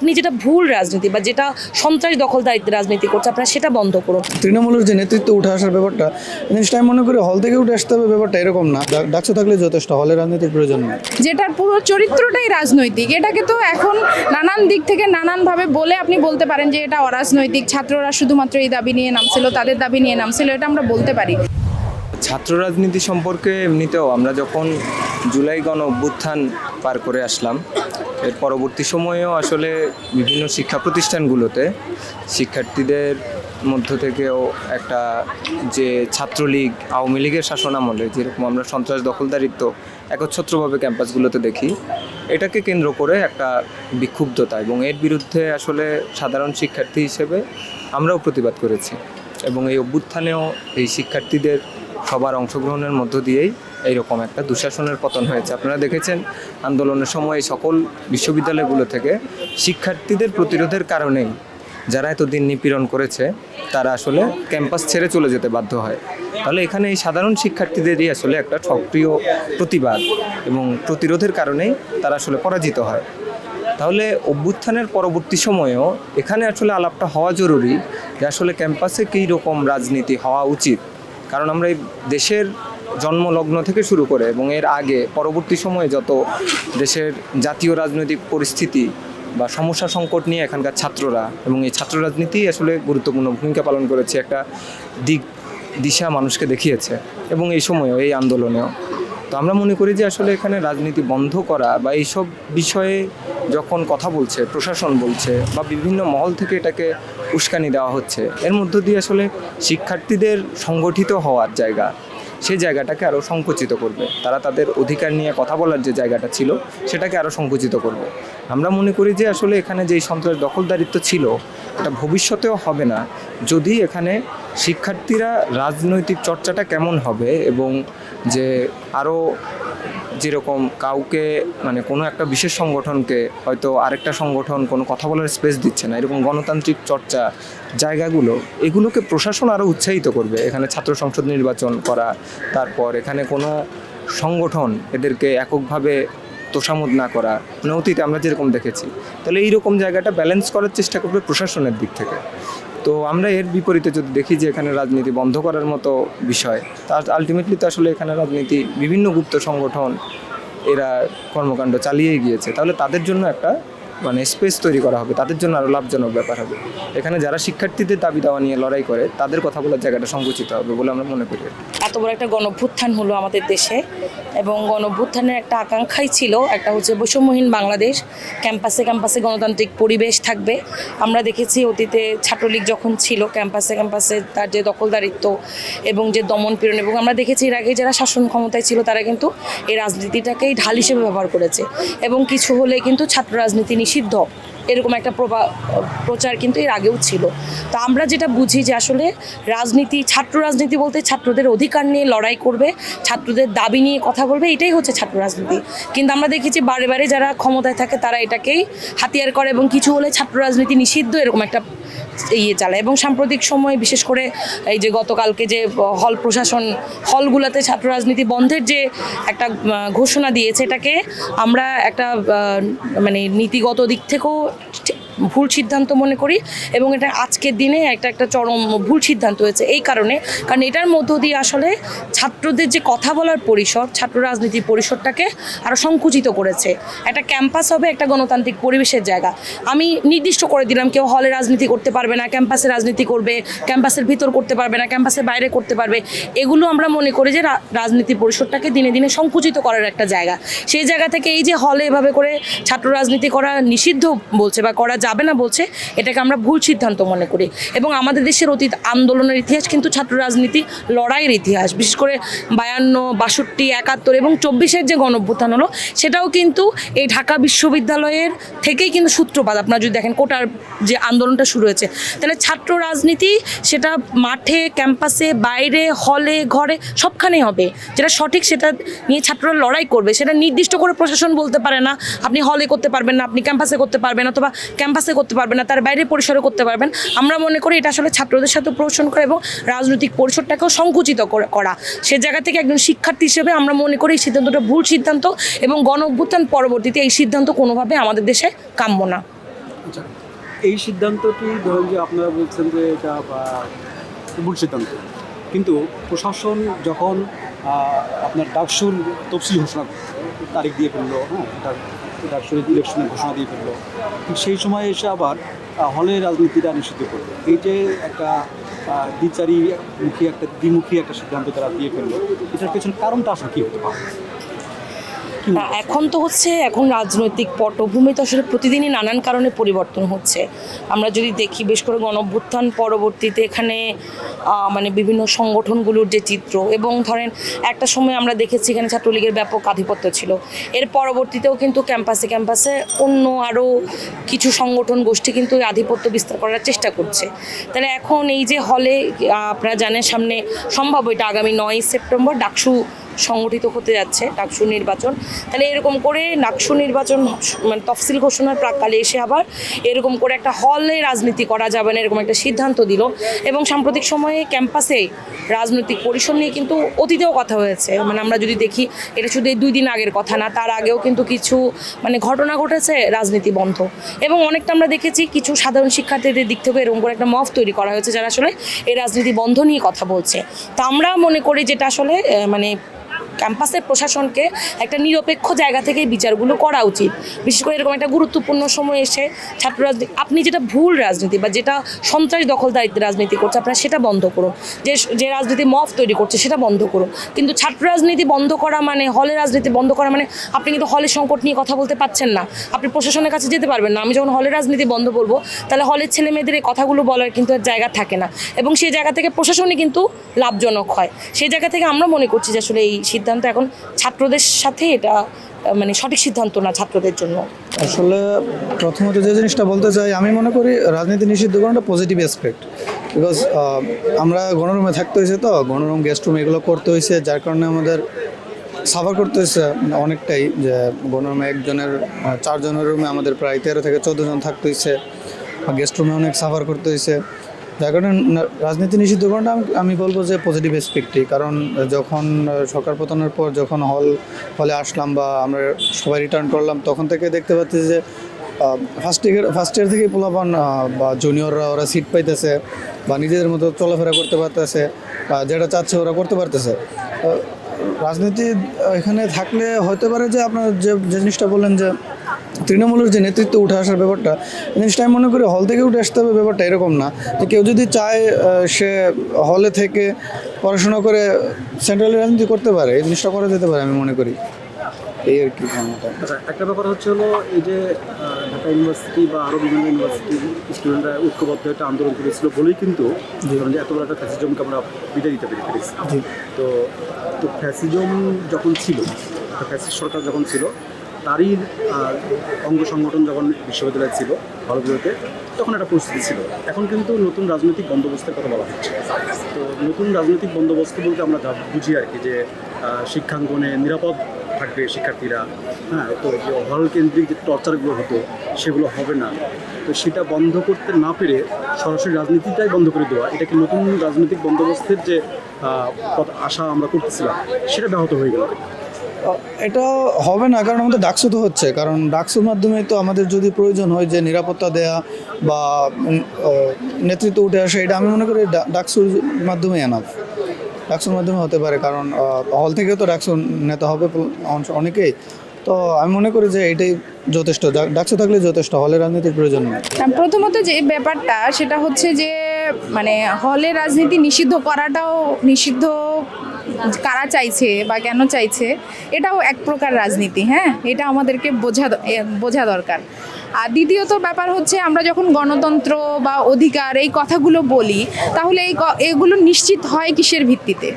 আপনি যেটা ভুল রাজনীতি বা যেটা সন্ত্রাস দখলদারিত্বের রাজনীতি করছে আপনারা সেটা বন্ধ করুন। তৃণমূলের যে নেতৃত্ব উঠে আসার ব্যাপারটা জিনিসটা আমি মনে করি হল থেকে উঠে আসতে হবে ব্যাপারটা এরকম না। ডাকসু থাকলে যথেষ্ট হলে রাজনীতির প্রয়োজন নেই। যেটার পুরো চরিত্রটাই রাজনৈতিক এটাকে তো এখন নানান দিক থেকে নানানভাবে বলে আপনি বলতে পারেন যে এটা অরাজনৈতিক ছাত্ররা শুধুমাত্র এই দাবি নিয়ে নামছিল তাদের দাবি নিয়ে নামছিল এটা আমরা বলতে পারি। ছাত্র রাজনীতি সম্পর্কে এমনিতেও আমরা যখন জুলাই গণ অভ্যুত্থান পার করে আসলাম, এর পরবর্তী সময়েও আসলে বিভিন্ন শিক্ষা প্রতিষ্ঠানগুলোতে শিক্ষার্থীদের মধ্য থেকেও একটা যে ছাত্রলীগ, আওয়ামী লীগের শাসন আমলে যেরকম আমরা সন্ত্রাস দখলদারিত্ব একচ্ছত্রভাবে ক্যাম্পাসগুলোতে দেখি, এটাকে কেন্দ্র করে একটা বিক্ষুব্ধতা এবং এর বিরুদ্ধে আসলে সাধারণ শিক্ষার্থী হিসেবে আমরাও প্রতিবাদ করেছি এবং এই অভ্যুত্থানেও এই শিক্ষার্থীদের সবার অংশগ্রহণের মধ্য দিয়েই এইরকম একটা দুঃশাসনের পতন হয়েছে। আপনারা দেখেছেন আন্দোলনের সময় সকল বিশ্ববিদ্যালয়গুলো থেকে শিক্ষার্থীদের প্রতিরোধের কারণেই যারা এতদিন নিপীড়ন করেছে, তারা আসলে ক্যাম্পাস ছেড়ে চলে যেতে বাধ্য হয়। তাহলে এখানে এই সাধারণ শিক্ষার্থীদেরই আসলে একটা সক্রিয় প্রতিবাদ এবং প্রতিরোধের কারণেই তারা আসলে পরাজিত হয়। তাহলে অভ্যুত্থানের পরবর্তী সময়েও এখানে আসলে আলাপটা হওয়া জরুরি যে আসলে ক্যাম্পাসে কী রকম রাজনীতি হওয়া উচিত। কারণ আমরা এই দেশের জন্মলগ্ন থেকে শুরু করে এবং এর আগে পরবর্তী সময়ে যত দেশের জাতীয় রাজনৈতিক পরিস্থিতি বা সমস্যা সংকট নিয়ে এখানকার ছাত্ররা এবং এই ছাত্র রাজনীতি আসলে গুরুত্বপূর্ণ ভূমিকা পালন করেছে একটা দিক, দিশা মানুষকে দেখিয়েছে এবং এই সময়েও, এই আন্দোলনেও। তো আমরা মনে করি যে আসলে এখানে রাজনীতি বন্ধ করা বা এইসব বিষয়ে যখন কথা বলছে, প্রশাসন বলছে বা বিভিন্ন মহল থেকে এটাকে উস্কানি দেওয়া হচ্ছে, এর মধ্য দিয়ে আসলে শিক্ষার্থীদের সংগঠিত হওয়ার জায়গা সেই জায়গাটাকে আরও সংকুচিত করবে। তারা তাদের অধিকার নিয়ে কথা বলার যে জায়গাটা ছিল, সেটাকে আরও সংকুচিত করবে। আমরা মনে করি যে আসলে এখানে যেই সন্ত্রাস দখলদারিত্ব ছিল, এটা ভবিষ্যতেও হবে না। যদি এখানে শিক্ষার্থীরা রাজনৈতিক চর্চাটা কেমন হবে এবং যে আরও যেরকম কাউকে মানে কোনো একটা বিশেষ সংগঠনকে হয়তো আরেকটা সংগঠন কোনো কথা বলার স্পেস দিচ্ছে না, এরকম গণতান্ত্রিক চর্চা জায়গাগুলো, এগুলোকে প্রশাসন আরও উৎসাহিত করবে। এখানে ছাত্র সংসদ নির্বাচন করা, তারপর এখানে কোনো সংগঠন এদেরকে এককভাবে তোষামোদ না করা মানে অতীতে আমরা যেরকম দেখেছি। তাহলে এইরকম জায়গাটা ব্যালেন্স করার চেষ্টা করবে প্রশাসনের দিক থেকে। তো আমরা এর বিপরীতে যদি দেখি যে এখানে রাজনীতি বন্ধ করার মতো বিষয় তার আলটিমেটলি তো আসলে এখানে রাজনীতি বিভিন্ন গুপ্ত সংগঠন এরা কর্মকাণ্ড চালিয়ে গিয়েছে। তাহলে তাদের জন্য একটা মানে স্পেস তৈরি করা হবে, তাদের জন্য আরও লাভজনক ব্যাপার হবে। এখানে যারা শিক্ষার্থীদের দাবি দাওয়া নিয়ে লড়াই করে, তাদের কথা বলার জায়গাটা সংকুচিত হবে বলে আমরা মনে করি। এত বড় একটা গণভ্যুত্থান হলো আমাদের দেশে এবং গণভ্যুত্থানের একটা আকাঙ্ক্ষাই ছিল একটা হচ্ছে বৈষম্যহীন বাংলাদেশ। ক্যাম্পাসে ক্যাম্পাসে গণতান্ত্রিক পরিবেশ থাকবে। আমরা দেখেছি অতীতে ছাত্রলীগ যখন ছিল, ক্যাম্পাসে ক্যাম্পাসে তার যে দখলদারিত্ব এবং যে দমন পীড়ন এবং আমরা দেখেছি এর আগে যারা শাসন ক্ষমতায় ছিল তারা কিন্তু এই রাজনীতিটাকেই ঢাল হিসেবে ব্যবহার করেছে এবং কিছু হলে কিন্তু ছাত্র রাজনীতি নিষিদ্ধ। এরকম একটা প্রভাব প্রচার কিন্তু এর আগেও ছিল। তো আমরা যেটা বুঝি যে আসলে রাজনীতি, ছাত্র রাজনীতি বলতে ছাত্রদের অধিকার নিয়ে লড়াই করবে, ছাত্রদের দাবি নিয়ে কথা বলবে, এটাই হচ্ছে ছাত্র রাজনীতি। কিন্তু আমরা দেখেছি বারে বারে যারা ক্ষমতায় থাকে তারা এটাকেই হাতিয়ার করে এবং কিছু হলে ছাত্র রাজনীতি নিষিদ্ধ, এরকম একটা ইয়ে চালায় এবং সাম্প্রতিক সময়ে বিশেষ করে এই যে গতকালকে যে হল প্রশাসন, হলগুলোতে ছাত্র রাজনীতি বন্ধের যে একটা ঘোষণা দিয়েছে, এটাকে আমরা একটা মানে নীতিগত দিক থেকেও ভুল সিদ্ধান্ত মনে করি এবং এটা আজকের দিনে একটা একটা চরম ভুল সিদ্ধান্ত হয়েছে এই কারণে। কারণ এটার মধ্য দিয়ে আসলে ছাত্রদের যে কথা বলার পরিসর, ছাত্র রাজনীতির পরিসরটাকে আরও সংকুচিত করেছে। একটা ক্যাম্পাস হবে একটা গণতান্ত্রিক পরিবেশের জায়গা। আমি নির্দিষ্ট করে দিলাম, কেউ হলে রাজনীতি করতে পারবে না, ক্যাম্পাসে রাজনীতি করবে, ক্যাম্পাসের ভিতর করতে পারবে না, ক্যাম্পাসের বাইরে করতে পারবে। এগুলো আমরা মনে করি যে রাজনীতি পরিসরটাকে দিনে দিনে সংকুচিত করার একটা জায়গা। সেই জায়গা থেকে এই যে হলে এভাবে করে ছাত্র রাজনীতি করা নিষিদ্ধ বলছে বা করা যাবে না বলছে, এটাকে আমরা ভুল সিদ্ধান্ত মনে করি। এবং আমাদের দেশের অতীত আন্দোলনের ইতিহাস কিন্তু ছাত্র রাজনীতি, লড়াইয়ের ইতিহাস। বিশেষ করে বায়ান্ন, বাষট্টি, একাত্তর এবং চব্বিশের যে গণভ্যুত্থান হলো, সেটাও কিন্তু এই ঢাকা বিশ্ববিদ্যালয়ের থেকেই কিন্তু সূত্রপাত। আপনারা যদি দেখেন কোটার যে আন্দোলনটা শুরু হয়েছে, তাহলে ছাত্র রাজনীতি সেটা মাঠে, ক্যাম্পাসে, বাইরে, হলে, ঘরে সবখানেই হবে। যেটা সঠিক সেটা নিয়ে ছাত্ররা লড়াই করবে, সেটা নির্দিষ্ট করে প্রশাসন বলতে পারে না। আপনি হলে করতে পারবেন না, আপনি ক্যাম্পাসে করতে পারবেন অথবা ক্যাম্পাসে করতে পারবেন না, তার বাইরে পরিসরে করতে পারবেন। আমরা মনে করি এটা আসলে ছাত্রদের সাথে প্রশাসন করা এবং রাজনৈতিক পরিসরটাকেও সংকুচিত করা সে জায়গা থেকে একজন শিক্ষার্থী হিসেবে আমরা মনে করি এই সিদ্ধান্তটা ভুল সিদ্ধান্ত এবং গণ অভ্যুত্থান পরবর্তীতে এই সিদ্ধান্ত কোনোভাবে আমাদের দেশে কাম্য না। আচ্ছা এই সিদ্ধান্তটি ধরুন যে আপনারা বলছেন যে এটা ভুল সিদ্ধান্ত। কিন্তু প্রশাসন যখন আপনার ডাকসুর তফসিল ঘোষণা, তারিখ দিয়ে ফেলল হ্যাঁ এটা ডাকসুর ইলেকশনের ঘোষণা দিয়ে ফেলল। ঠিক সেই সময় এসে আবার হলে রাজনীতিটা নিষিদ্ধ করল। এই যে একটা আহ, দ্বিচারি মুখী একটা দ্বিমুখী একটা সিদ্ধান্ত তারা দিয়ে ফেলল এটার পেছনে কারণটা আসলে কী হতে পারে? এখন তো হচ্ছে, এখন রাজনৈতিক পটভূমি তো আসলে প্রতিদিনই নানান কারণে পরিবর্তন হচ্ছে। আমরা যদি দেখি, বেশ করে গণভ্যুত্থান পরবর্তীতে এখানে মানে বিভিন্ন সংগঠনগুলোর যে চিত্র এবং ধরেন, একটা সময় আমরা দেখেছি এখানে ছাত্রলীগের ব্যাপক আধিপত্য ছিল। এর পরবর্তীতেও কিন্তু ক্যাম্পাসে ক্যাম্পাসে অন্য আরও কিছু সংগঠন গোষ্ঠী কিন্তু আধিপত্য বিস্তার করার চেষ্টা করছে। তাহলে এখন এই যে হলে আপনারা জানেন সামনে সম্ভব এটা আগামী নয় সেপ্টেম্বর, ডাকসু সংগঠিত হতে যাচ্ছে ডাকসু নির্বাচন। তাহলে এরকম করে ডাকসু নির্বাচন মানে তফসিল ঘোষণার প্রাককালে এসে আবার এরকম করে একটা হলে রাজনীতি করা যাবে না, এরকম একটা সিদ্ধান্ত দিল। এবং সাম্প্রতিক সময়ে ক্যাম্পাসে রাজনৈতিক পরিসর নিয়ে কিন্তু অতীতেও কথা হয়েছে। মানে আমরা যদি দেখি, এটা শুধু এই দুই দিন আগের কথা না, তার আগেও কিন্তু কিছু মানে ঘটনা ঘটেছে রাজনীতি বন্ধ। এবং অনেকটা আমরা দেখেছি কিছু সাধারণ শিক্ষার্থীদের দিক থেকে এরকম করে একটা মফ তৈরি করা হয়েছে, যারা আসলে এই রাজনীতি বন্ধ নিয়ে কথা বলছে। তা আমরা মনে করি যেটা আসলে মানে ক্যাম্পাসের প্রশাসনকে একটা নিরপেক্ষ জায়গা থেকে বিচারগুলো করা উচিত। বিশেষ করে এরকম একটা গুরুত্বপূর্ণ সময় এসে ছাত্র আপনি যেটা ভুল রাজনীতি বা যেটা সন্ত্রাস দখলদারিত্বের রাজনীতি করছে, আপনারা সেটা বন্ধ করুন। যে যে রাজনীতি মফ তৈরি করছে, সেটা বন্ধ করুন। কিন্তু ছাত্র রাজনীতি বন্ধ করা মানে হলে রাজনীতি বন্ধ করা মানে আপনি কিন্তু হলের সংকট নিয়ে কথা বলতে পারছেন না। আপনি প্রশাসনের কাছে যেতে পারবেন না। আমি যখন হলের রাজনীতি বন্ধ করব, তাহলে হলের ছেলে মেয়েদের এই কথাগুলো বলার কিন্তু জায়গা থাকে না। এবং সেই জায়গা থেকে প্রশাসনই কিন্তু লাভজনক হয়। সেই জায়গা থেকে আমরা মনে করছি যে আসলে এই সিদ্ধান্ত এখন ছাত্রদের সাথে এটা মানে সঠিক সিদ্ধান্ত না ছাত্রদের জন্য। আসলে প্রথমত যে জিনিসটা বলতে চাই, আমি মনে করি রাজনীতি নিষিদ্ধ করাটা পজিটিভ অ্যাসপেক্ট বিকজ আমরা গণরুমে থাকতে হয়েছে তো, গণরুম গেস্ট রুম এগুলো করতে হয়েছে, যার কারণে আমাদের সাফার করতে হয়েছে অনেকটাই যে গণরুমে একজনের চারজনের রুমে আমাদের প্রায় তেরো থেকে চোদ্দ জন থাকতে হয়েছে গেস্ট রুমে অনেক সাফার করতে হয়েছে। কারণে রাজনীতি নিষিদ্ধ করাটা আমি- বলব যে পজিটিভ অ্যাসপেক্টই কারণ, যখন সরকার পতনের পর যখন হল হলে আসলাম বা আমরা সবাই রিটার্ন করলাম, তখন থেকে দেখতে পাচ্ছি যে ফার্স্ট ইয়ার ফার্স্ট ইয়ার থেকেই পোলাপান বা জুনিয়ররা ওরা সিট পাইতেছে বা নিজেদের মতো চলাফেরা করতে পারতেছে যেটা চাচ্ছে ওরা করতে পারতেছে। রাজনীতি এখানে থাকলে হতে পারে যে আপনার যে জিনিসটা বললেন যে তৃণমূলের যে নেতৃত্ব উঠে আসার ব্যাপারটা জিনিসটা আমি মনে করি হল থেকে উঠে আসতে হবে ব্যাপারটা এরকম না। যে কেউ যদি চায় সে হলে থেকে পড়াশোনা করে সেন্ট্রাল রাজনীতি করতে পারে এই জিনিসটা করা যেতে পারে আমি মনে করি। এই আর কি আচ্ছা একটা ব্যাপার হচ্ছে হলো এই যে ঢাকা ইউনিভার্সিটি বা আরও বিভিন্ন ইউনিভার্সিটি স্টুডেন্টরা ঐক্যবদ্ধ একটা আন্দোলন করেছিল বলেই কিন্তু যে এত বড় একটা ফ্যাসিজমকে আমরা বিদায় দিতে পেরে পেরেছি তো তো ফ্যাসিজম যখন ছিল ফ্যাসিস্ট সরকার যখন ছিল তারই অঙ্গ সংগঠন যখন বিশ্ববিদ্যালয় ছিল, হলগুলোতে, তখন একটা পরিস্থিতি ছিল। এখন কিন্তু নতুন রাজনৈতিক বন্দোবস্তের কথা বলা হচ্ছে। তো নতুন রাজনৈতিক বন্দোবস্ত বলতে আমরা বুঝি আর কি যে শিক্ষাঙ্গনে নিরাপদ থাকবে শিক্ষার্থীরা। হ্যাঁ তো যে হল কেন্দ্রিক যে টর্চারগুলো হতো, সেগুলো হবে না। তো সেটা বন্ধ করতে না পেরে সরাসরি রাজনীতিটাই বন্ধ করে দেওয়া, এটা কি নতুন রাজনৈতিক বন্দোবস্তের যে আশা আমরা করতেছিলাম, সেটা ব্যাহত হয়ে গেল। এটা হবে না, কারণ আমাদের ডাকসু তো হচ্ছে। কারণ ডাকসুর মাধ্যমে তো আমাদের যদি প্রয়োজন হয় যে নিরাপত্তা দেয়া বা নেতৃত্ব উঠে আসে, এটা আমি মনে করি ডাকসুর মাধ্যমে এনাফ ডাকসুর মাধ্যমে হতে পারে, কারণ হল থেকে তো ডাকসু নেতা হবে অনেকেই। তো আমি মনে করি যে এটাই যথেষ্ট। ডাকসু থাকলে যথেষ্ট হলে রাজনীতির প্রয়োজন নেই। প্রথমত যে ব্যাপারটা, সেটা হচ্ছে যে মানে হলে রাজনীতি নিষিদ্ধ করাটাও নিষিদ্ধ কারা চাইছে বা কেন চাইছে, এটাও এক প্রকার রাজনীতি হ্যাঁ? এটা আমাদেরকে বোঝা বোঝা দরকার। আর দ্বিতীয়ত ব্যাপার হচ্ছে আমরা যখন গণতন্ত্র বা অধিকার এই কথাগুলো বলি, তাহলে এই এগুলো নিশ্চিত হয় কিসের ভিত্তিতে?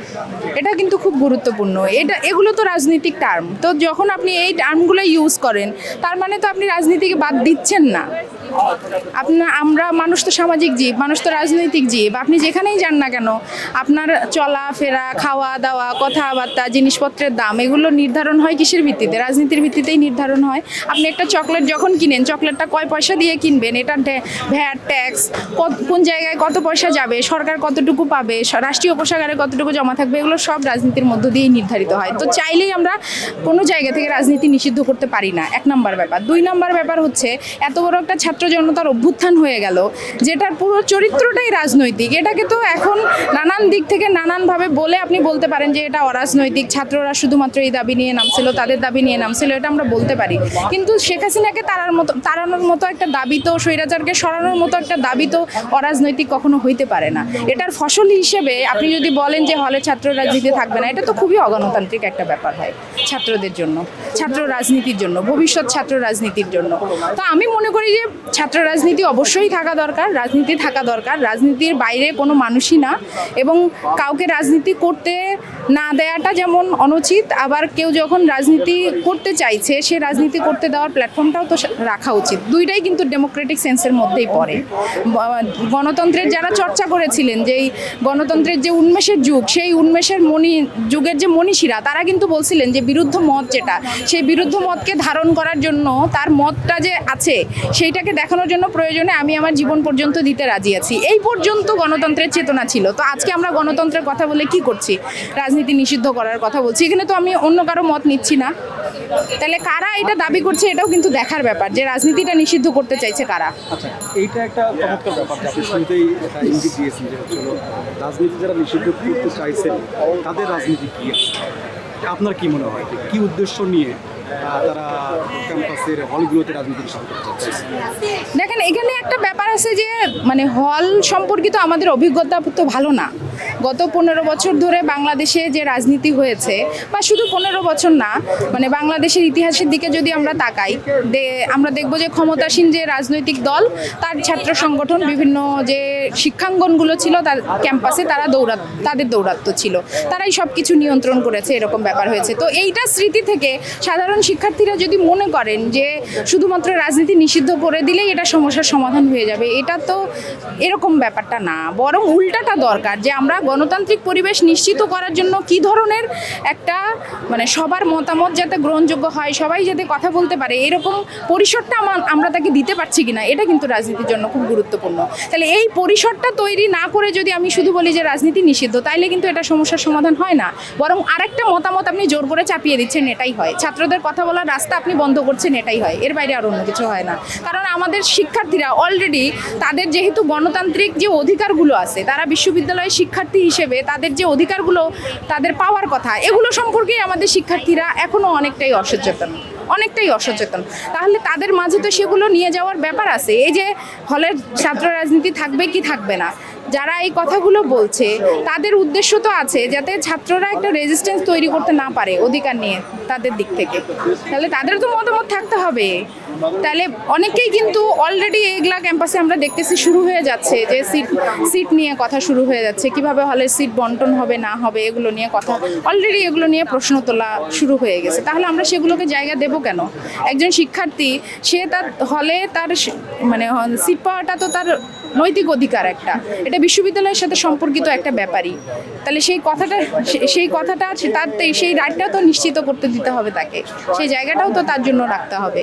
এটা কিন্তু খুব গুরুত্বপূর্ণ। এটা, এগুলো তো রাজনৈতিক টার্ম তো যখন আপনি এই টার্মগুলো ইউজ করেন, তার মানে তো আপনি রাজনীতিকে বাদ দিচ্ছেন না। আপনার আমরা মানুষ তো সামাজিক জীব, মানুষ তো রাজনৈতিক জীব। আপনি যেখানেই যান না কেন, আপনার চলাফেরা খাওয়া দাওয়া কথাবার্তা, জিনিসপত্রের দাম, এগুলো নির্ধারণ হয় কিসের ভিত্তিতে? রাজনীতির ভিত্তিতেই নির্ধারণ হয়। আপনি একটা চকলেট যখন কিনেন, চকলেট চকলেটটা কয় পয়সা দিয়ে কিনবেন? এটা ভ্যাট, ট্যাক্স কোন জায়গায় কত পয়সা যাবে? সরকার কতটুকু পাবে? রাষ্ট্রীয় কোষাগারে কতটুকু জমা থাকবে? এগুলো সব রাজনীতির মধ্য দিয়েই নির্ধারিত হয়। তো চাইলেই আমরা কোনো জায়গা থেকে রাজনীতি নিষিদ্ধ করতে পারি না। এক নম্বর ব্যাপার। দুই নম্বর ব্যাপার হচ্ছে, এত বড় একটা ছাত্র জনতার অভ্যুত্থান হয়ে গেল, যেটার পুরো চরিত্রটাই রাজনৈতিক। এটাকে তো এখন নানান দিক থেকে নানানভাবে বলে আপনি বলতে পারেন যে এটা অরাজনৈতিক। ছাত্ররা শুধুমাত্র এই দাবি নিয়ে নামছিল, তাদের দাবি নিয়ে নামছিল, এটা আমরা বলতে পারি। কিন্তু শেখ হাসিনাকে তারার মতো তাড়ানোর মতো একটা দাবি তো স্বৈরাচারকে সরানোর মতো একটা দাবি তো অরাজনৈতিক কখনো হইতে পারে না। এটার ফসল হিসেবে আপনি যদি বলেন যে হলে ছাত্র রাজনীতি থাকবে না, এটা তো খুবই অগণতান্ত্রিক একটা ব্যাপার হয় ছাত্রদের জন্য, ছাত্র রাজনীতির জন্য, ভবিষ্যৎ ছাত্র রাজনীতির জন্য। তো আমি মনে করি যে ছাত্র রাজনীতি অবশ্যই থাকা দরকার, রাজনীতি থাকা দরকার, রাজনীতির বাইরে কোনো মানুষই না এবং কাউকে রাজনীতি করতে না দেয়াটা যেমন অনুচিত, আবার কেউ যখন রাজনীতি করতে চাইছে, সে রাজনীতি করতে দেওয়ার প্ল্যাটফর্মটাও তো রাখা উচিত। দুইটাই কিন্তু ডেমোক্রেটিক সেন্সের মধ্যেই পড়ে। গণতন্ত্রের যারা চর্চা করেছিলেন, যে এই গণতন্ত্রের যে উন্মেষের যুগ, সেই উন্মেষের মণি যুগের যে মনীষীরা, তারা কিন্তু বলছিলেন যে বিরুদ্ধ মত যেটা, সেই বিরুদ্ধ মতকে ধারণ করার জন্য তার মতটা যে আছে, সেইটাকে দেখানোর জন্য প্রয়োজনে আমি আমার জীবন পর্যন্ত দিতে রাজি আছি। এই পর্যন্ত গণতন্ত্রের চেতনা ছিল। তো আজকে আমরা গণতন্ত্রের কথা বলে কি করছি? রাজনীতি নিষিদ্ধ করার কথা বলছি। এখানে তো আমি অন্য কারও মত নিচ্ছি না। তাহলে কারা এটা দাবি করছে, এটাও কিন্তু দেখার ব্যাপার যে রাজনীতিটা নিষিদ্ধ করতে চাইছে কারা? আচ্ছা এইটা একটা চমৎকার ব্যাপার যে আপনি শুরুতেই একটা ইঙ্গিত দিয়েছেন যে হচ্ছে রাজনীতি যারা নিষিদ্ধ করতে চাইছেন তাদের রাজনীতি কি আপনার কি মনে হয়? কি উদ্দেশ্য নিয়ে তারা ক্যাম্পাসের হলগুলোতে রাজনীতি নিষিদ্ধ করতে চাইছে? দেখেন এখানে একটা ব্যাপার আছে যে মানে হল সম্পর্কিত আমাদের অভিজ্ঞতা তো ভালো না। গত পনেরো বছর ধরে বাংলাদেশে যে রাজনীতি হয়েছে, বা শুধু পনেরো বছর না মানে বাংলাদেশের ইতিহাসের দিকে যদি আমরা তাকাই আমরা দেখব যে ক্ষমতাসীন যে রাজনৈতিক দল, তার ছাত্র সংগঠন, বিভিন্ন যে শিক্ষাঙ্গনগুলো ছিল তার ক্যাম্পাসে, তারা দৌড়া, তাদের দৌরাত্ম ছিল। তারাই সব কিছু নিয়ন্ত্রণ করেছে, এরকম ব্যাপার হয়েছে। তো এইটা স্মৃতি থেকে সাধারণ শিক্ষার্থীরা যদি মনে করেন যে শুধুমাত্র রাজনীতি নিষিদ্ধ করে দিলেই এটা সমস্যার সমাধান হয়ে যাবে, এটা তো এরকম ব্যাপারটা না। বরং উল্টাটা দরকার যে আমরা গণতান্ত্রিক পরিবেশ নিশ্চিত করার জন্য কি ধরনের একটা মানে সবার মতামত যাতে গ্রহণযোগ্য হয়, সবাই যাতে কথা বলতে পারে, এরকম পরিসরটা আমা- আমরা তাকে দিতে পারছি কিনা, এটা কিন্তু রাজনীতির জন্য খুব গুরুত্বপূর্ণ। তাহলে এই পরিসরটা তৈরি না করে যদি আমি শুধু বলি যে রাজনীতি নিষিদ্ধ, তাইলে কিন্তু এটা সমস্যার সমাধান হয় না। বরং আরেকটা মতামত আপনি জোর করে চাপিয়ে দিচ্ছেন, এটাই হয়। ছাত্রদের কথা বলার রাস্তা আপনি বন্ধ করছেন, এটাই হয়। এর বাইরে আর অন্য কিছু হয় না। কারণ আমাদের শিক্ষার্থীরা অলরেডি তাদের যেহেতু গণতান্ত্রিক যে অধিকারগুলো আছে, তারা বিশ্ববিদ্যালয়ের শিক্ষার্থী হিসেবে তাদের যে অধিকারগুলো, তাদের পাওয়ার কথা, এগুলো সম্পর্কে আমাদের শিক্ষার্থীরা এখনও অনেকটাই অসচেতন অনেকটাই অসচেতন। তাহলে তাদের মাঝে তো সেগুলো নিয়ে যাওয়ার ব্যাপার আছে। এই যে হলের ছাত্র রাজনীতি থাকবে কি থাকবে না, যারা এই কথাগুলো বলছে, তাদের উদ্দেশ্য তো আছে যাতে ছাত্ররা একটা রেজিস্ট্যান্স তৈরি করতে না পারে অধিকার নিয়ে তাদের দিক থেকে। তাহলে তাদের তো মতামত থাকতে হবে। তাহলে অনেকেই কিন্তু অলরেডি এগুলা ক্যাম্পাসে আমরা দেখতেছি শুরু হয়ে যাচ্ছে, যে সিট সিট নিয়ে কথা শুরু হয়ে যাচ্ছে। কীভাবে হলের সিট বন্টন হবে, না হবে, এগুলো নিয়ে কথা অলরেডি এগুলো নিয়ে প্রশ্ন তোলা শুরু হয়ে গেছে। তাহলে আমরা সেগুলোকে জায়গা দেবো কেন? একজন শিক্ষার্থী, সে তার হলে তার মানে সিট পাওয়াটা তো তার নৈতিক অধিকার একটা। এটা বিশ্ববিদ্যালয়ের সাথে সম্পর্কিত একটা ব্যাপারই। তাহলে সেই কথাটা সেই কথাটা তার, সেই রাইটটাও তো নিশ্চিত করতে দিতে হবে তাকে। সেই জায়গাটাও তো তার জন্য রাখতে হবে।